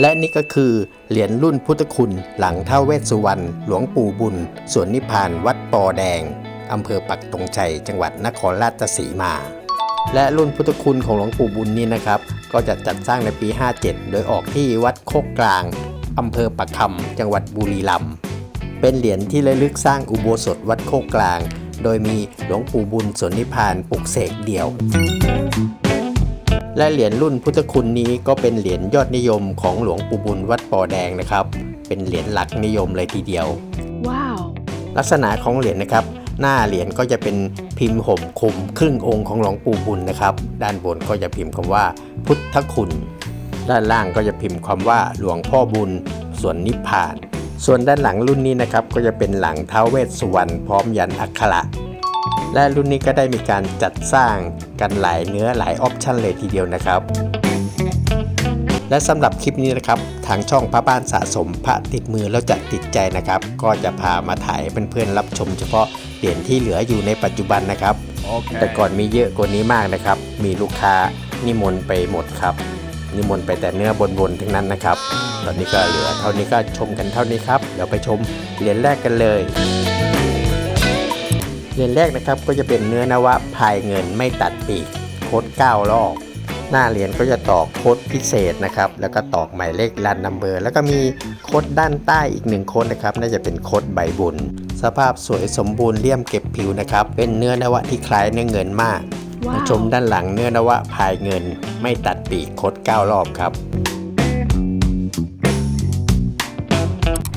และนี่ก็คือเหรียญรุ่นพุทธคุณหลังท้าเวสสุวรรณหลวงปู่บุญสวนนิพพานวัดปอแดงอำเภอปักตงชัย จังหวัดนครราชสีมา และรุ่นพุทธคุณของหลวงปู่บุญนี้นะครับ ก็จะจัดสร้างในปี 57 โดยออกที่วัดโคกกลางอำเภอปักคำจังหวัดบุรีรัมย์เป็นเหรียญที่ระลึกสร้างอุโบสถวัดโคกกลาง โดยมีหลวงปู่บุญสวนนิพพานปลุกเสกเดี่ยว และเหรียญรุ่นพุทธคุณนี้ก็เป็นเหรียญยอดนิยมของหลวงปู่บุญวัดปอแดงนะครับ เป็นเหรียญหลักนิยมเลยทีเดียว Wow. ลักษณะของเหรียญนะครับ หน้าเหรียญก็จะเป็นพิมพ์ห่มคลุมครึ่งองค์ของหลวงปู่บุญนะครับ ด้านบนก็จะพิมพ์คำว่าพุทธคุณ ด้านล่างก็จะพิมพ์คำว่าหลวงพ่อบุญส่วนนิพพาน ส่วนด้านหลังรุ่นนี้นะครับก็จะเป็นหลังท้าวเวสสุวรรณพร้อมยันอักขระ และรุ่นนี้ก็ได้มีการจัดสร้างกันหลายเนื้อหลายออปชันเลยทีเดียวนะครับ และสำหรับคลิปนี้นะครับ ทางช่องพระบ้านสะสมพระติดมือแล้วจะติดใจนะครับ ก็จะพามาถ่ายให้เพื่อนๆรับชมเฉพาะเหรียญที่เหลืออยู่ในปัจจุบันนะครับ Okay. แต่ก่อนมีเยอะกว่านี้มากนะครับ มีลูกค้านิมนต์ไปหมดครับ นิมนต์ไปแต่เนื้อบนๆทั้งนั้นนะครับ ตอนนี้ก็เหลือเท่านี้ก็ชมกันเท่านี้ครับ เดี๋ยวไปชมเหรียญแรกกันเลย เหรียญแรกนะครับก็จะเป็นเนื้อนวะพายเงินไม่ตัดปีกโค้ด9รอบหน้าเหรียญก็จะตอกโค้ดพิเศษนะครับ แล้วก็ตอกหมายเลขรันนัมเบอร์ แล้วก็มีโค้ดด้านใต้อีกหนึ่งโค้ดนะครับ น่าจะเป็นโค้ดใบบุญ สภาพสวยสมบูรณ์เลี่ยมเก็บผิวนะครับ เป็นเนื้อนวะที่คล้ายเนื้อเงินมากมาชม Wow. ด้านหลังเนื้อนวะพายเงิน ไม่ตัดปีกโคด9รอบครับ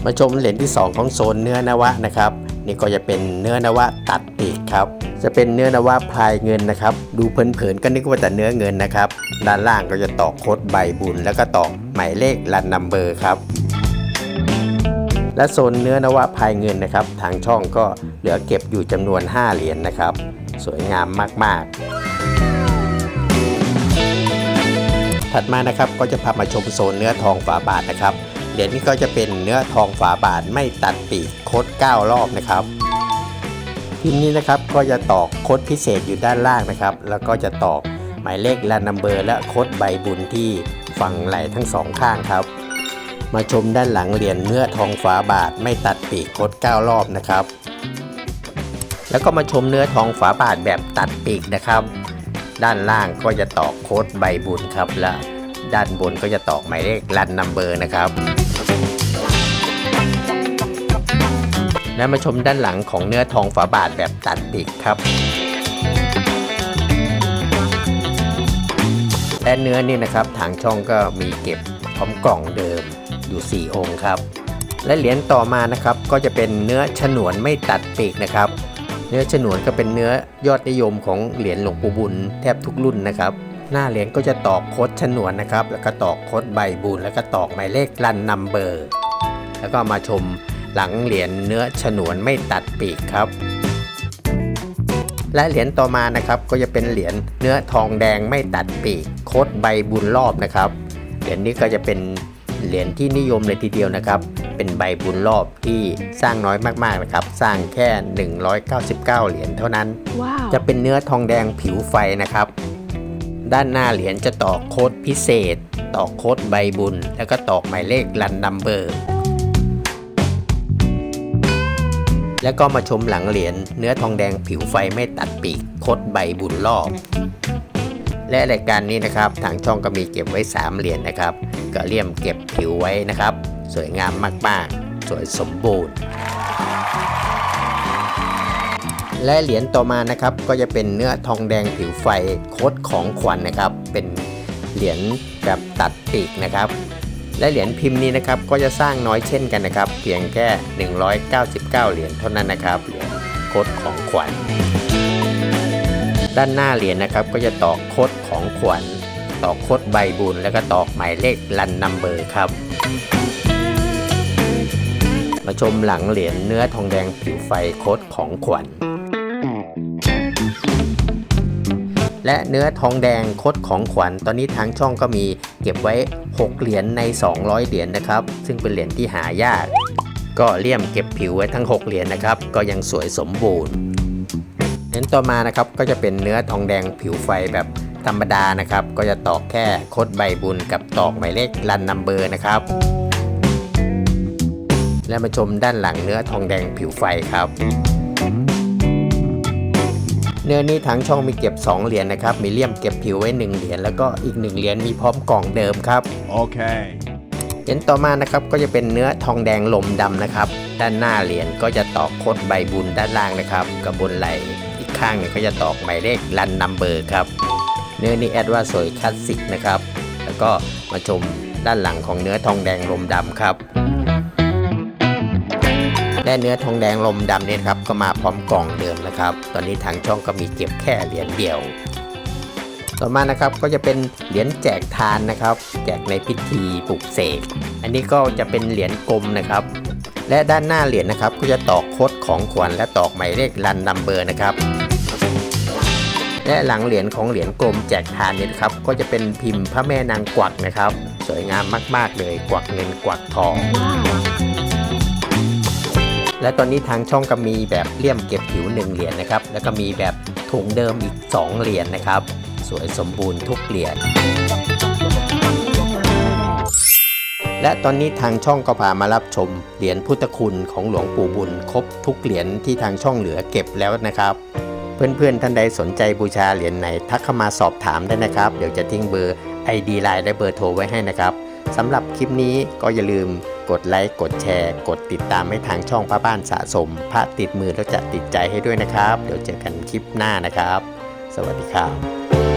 มาชมเหรียญที่ 2 ของโซนเนื้อนวะนะครับ นี่ก็จะเป็นเนื้อนวะตัดปีกครับ จะเป็นเนื้อนวะพายเงินนะครับ ดูเพลินๆก็นึกว่าแต่เนื้อเงินนะครับ ด้านล่างก็จะตอกโคดใบบุญ แล้วก็ตอกหมายเลขรันนัมเบอร์ครับ และโซนเนื้อนวะพายเงินนะครับ ทางช่องก็เหลือเก็บอยู่จำนวน 5 เหรียญนะครับ สวยงามมากๆถัดมานะครับก็จะพามาชมโซนเนื้อทองฝาบาทนะครับ เหรียญนี้ก็จะเป็นเนื้อทองฝาบาทไม่ตัดปีกโคด9รอบนะครับพิมพ์นี้นะครับก็จะตอกโคดพิเศษอยู่ด้านล่างนะครับ แล้วก็จะตอกหมายเลขและนัมเบอร์ และโคดใบบุญที่ฝั่งไหล่ทั้งสองข้างครับ มาชมด้านหลังเหรียญเนื้อทองฝาบาทไม่ตัดปีกโคด9รอบนะครับ แล้วก็มาชมเนื้อทองฝาบาทแบบตัดปีกนะครับ ด้านล่างก็จะตอกโค้ดใบบุญครับและด้านบนก็จะตอกหมายเลขรันนัมเบอร์นะครับ และมาชมด้านหลังของเนื้อทองฝาบาทแบบตัดปีกครับ และเนื้อนี่นะครับทางช่องก็มีเก็บพร้อมกล่องเดิมอยู่ 4 องค์ครับ และเหรียญต่อมานะครับก็จะเป็นเนื้อฉนวนไม่ตัดปีกนะครับ เนื้อฉนวนก็เป็นเนื้อยอดนิยมของเหรียญหลวงปู่บุญแทบทุกรุ่นนะครับหน้าเหรียญก็จะตอกโคดฉนวนนะครับ แล้วก็ตอกโคดใบบุญแล้วก็ตอกหมายเลขรันนัมเบอร์ แล้วก็มาชม หลังเหรียญเนื้อฉนวนไม่ตัดปีกครับ และเหรียญต่อมานะครับก็จะเป็นเหรียญเนื้อทองแดงไม่ตัดปีกโคดใบบุญรอบนะครับเหรียญนี้ก็จะเป็นเหรียญที่นิยมเลยทีเดียวนะครับ เป็นใบบุญรอบที่สร้างน้อยมากๆนะครับ สร้างแค่ 199 เหรียญเท่านั้น Wow. จะเป็นเนื้อทองแดงผิวไฟนะครับ ด้านหน้าเหรียญจะตอกโค้ดพิเศษ ตอกโค้ดใบบุญ แล้วก็ตอกหมายเลขรันนัมเบอร์ แล้วก็มาชมหลังเหรียญเนื้อทองแดงผิวไฟไม่ตัดปีกโคดใบบุญรอบและรายการนี้นะครับทางช่องก็มีเก็บไว้ 3 เหรียญนะครับก็เลี่ยมเก็บผิวไว้นะครับ สวยงามมากๆ สวยสมบูรณ์ และเหรียญต่อมานะครับก็จะเป็นเนื้อทองแดงผิวไฟโคดของขวัญนนะครับ เป็นเหรียญแบบตัดปีกนะครับ และเหรียญพิมพ์นี้นะครับก็จะสร้างน้อยเช่นกันนะครับ เพียงแค่ 199 เหรียญเท่านั้นนะครับเหรียญโคดของขวัญ ด้านหน้าเหรียญนะครับก็จะตอกโคดของขวัญตอกโคดใบบุญแล้วก็ตอกหมายเลขรันนัมเบอร์ครับ มาชมหลังเหรียญเนื้อทองแดงผิวไฟโคดของขวัญ และเนื้อทองแดงคดของขวัญตอนนี้ทางช่องก็มีเก็บไว้ 6 เหรียญใน 200 เหรียญนะครับ ซึ่งเป็นเหรียญที่หายาก ก็เลี่ยมเก็บผิวไว้ทั้ง 6 เหรียญนะครับ ก็ยังสวยสมบูรณ์เหรียญต่อมานะครับก็จะเป็นเนื้อทองแดงผิวไฟแบบธรรมดานะครับ ก็จะตอกแค่คดใบบุญกับตอกหมายเลขรันนัมเบอร์นะครับ และมาชมด้านหลังเนื้อทองแดงผิวไฟครับ เนื้อนี้ทางช่องมีเก็บ 2 เหรียญนะครับ มีเลี่ยมเก็บผิวไว้ 1 เหรียญแล้วก็อีก 1 เหรียญมีพร้อมกล่องเดิมครับ Okay. เหรียญต่อมานะครับก็จะเป็นเนื้อทองแดงลมดำนะครับ ด้านหน้าเหรียญก็จะตอกโคดใบบุญด้านล่างนะครับกับบนไหล่อีกข้างเนี่ยก็จะตอกหมายเลขรันนัมเบอร์ครับเนื้อนี้แอดว่าสวยคลาสสิกนะครับแล้วก็มาชมด้านหลังของเนื้อทองแดงลมดำครับ และเนื้อทองแดงลมดำเนี่ยครับก็มาพร้อมกล่องเดิมนะครับ ตอนนี้ทางช่องก็มีเก็บแค่เหรียญเดียว ต่อมานะครับก็จะเป็นเหรียญแจกทานนะครับ แจกในพิธีปลุกเสก อันนี้ก็จะเป็นเหรียญกลมนะครับ และด้านหน้าเหรียญนะครับก็จะตอกโคดของขวัญและตอกหมายเลขรันนัมเบอร์นะครับและหลังเหรียญของเหรียญกลมแจกทานเนี่ยครับก็จะเป็นพิมพ์พระแม่นางกวักนะครับ สวยงามมาก ๆ เลยกวักเงินกวักทอง และตอนนี้ทางช่องก็มีแบบเลี่ยมเก็บผิว 1 เหรียญนะครับ แล้วก็มีแบบถุงเดิมอีก 2 เหรียญนะครับ สวยสมบูรณ์ทุกเหรียญ และตอนนี้ทางช่องก็พามารับชมเหรียญพุทธคุณของหลวงปู่บุญ ครบทุกเหรียญที่ทางช่องเหลือเก็บแล้วนะครับ เพื่อนๆท่านใดสนใจบูชาเหรียญไหนทักเข้ามาสอบถามได้นะครับ เดี๋ยวจะทิ้งเบอร์ ID ไลน์และเบอร์โทรไว้ให้นะครับสำหรับคลิปนี้ก็อย่าลืม กดไลค์ กดแชร์ กดติดตามให้ทางช่องพระบ้านสะสม พระติดมือแล้วจะติดใจให้ด้วยนะครับ เดี๋ยวเจอกันคลิปหน้านะครับ สวัสดีครับ